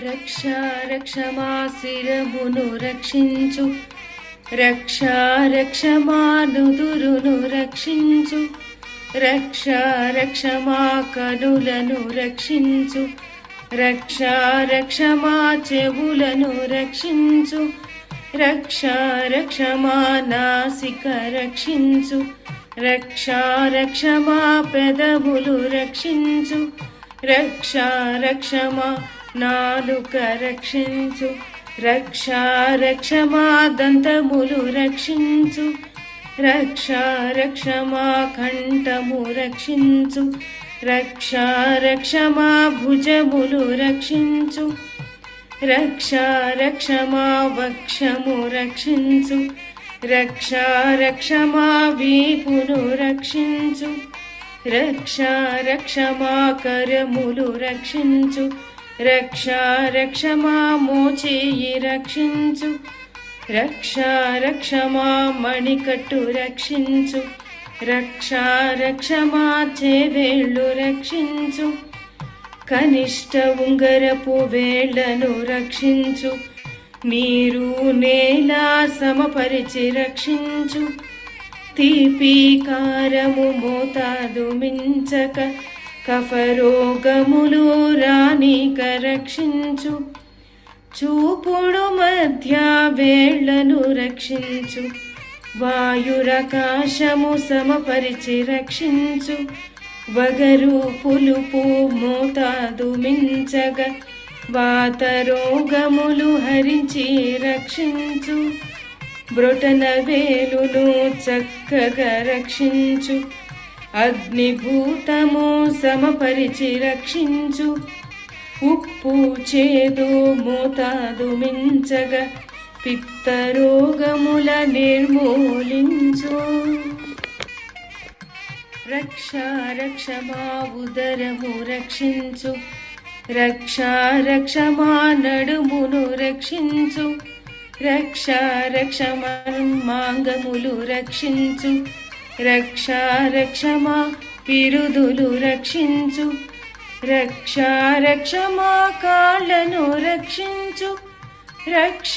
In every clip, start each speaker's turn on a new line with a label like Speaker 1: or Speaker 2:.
Speaker 1: రక్ష రక్షమా శిరమును రక్షించు. రక్ష రక్షమా నుదురును రక్షించు. రక్ష రక్షమా కనులను రక్షించు. రక్ష రక్షమా చెవులను రక్షించు. రక్ష రక్షమా నాసిక రక్షించు. రక్ష రక్షమా పెదవులు రక్షించు. రక్ష రక్షమా నాలుక రక్షించు రక్ష రక్షమా దంతములు రక్షించు రక్ష రక్షమా కంఠము రక్షించు రక్ష రక్షమా భుజములు రక్షించు రక్ష రక్షమా వక్షము రక్షించు రక్ష రక్షమా వీపును రక్షించు రక్ష రక్షమా కరములు రక్షించు రక్ష రక్షమా మోచేయి రక్షించు. రక్ష రక్షమా మణికట్టు రక్షించు. రక్ష రక్షమా చేవేళ్ళు రక్షించు. కనిష్ట ఉంగరపు వేళ్ళను రక్షించు. మీరు నేల సమపరిచి రక్షించు. తీపి కారము మోతాదు మించక కఫరోగములు రానిక రక్షించు చూపుడు మధ్య వేళ్ళను రక్షించు. వాయురకాశము సమపరిచి రక్షించు. వగరు పులుపు మోతాదు మించగ. వాతరోగములు హరించి రక్షించు. బ్రొటన వేలును చక్కగా రక్షించు. అగ్నిభూతము సమపరిచి రక్షించు. ఉప్పు చేదు మోతాదు మించగా పిత్తరోగముల నిర్మూలించు. రక్ష రక్షమా ఉదరము రక్షించు. రక్ష రక్షమా నడుమును రక్షించు. రక్ష రక్షమాంగములు రక్షించు. రక్ష రక్షమా పిరుదులు రక్షించు. రక్ష రక్షమా కాళ్ళను రక్షించు. రక్ష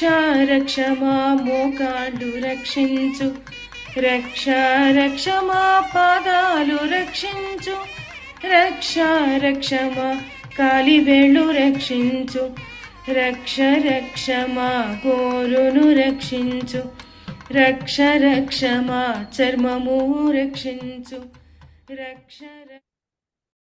Speaker 1: రక్షమా మోకాళ్ళు రక్షించు. రక్ష రక్షమా పాదాలు రక్షించు. రక్ష రక్షమా కాలివేళ్ళు రక్షించు. రక్ష రక్షమా గోరును రక్షించు. రక్ష రక్షమా చర్మము రక్షించు. రక్ష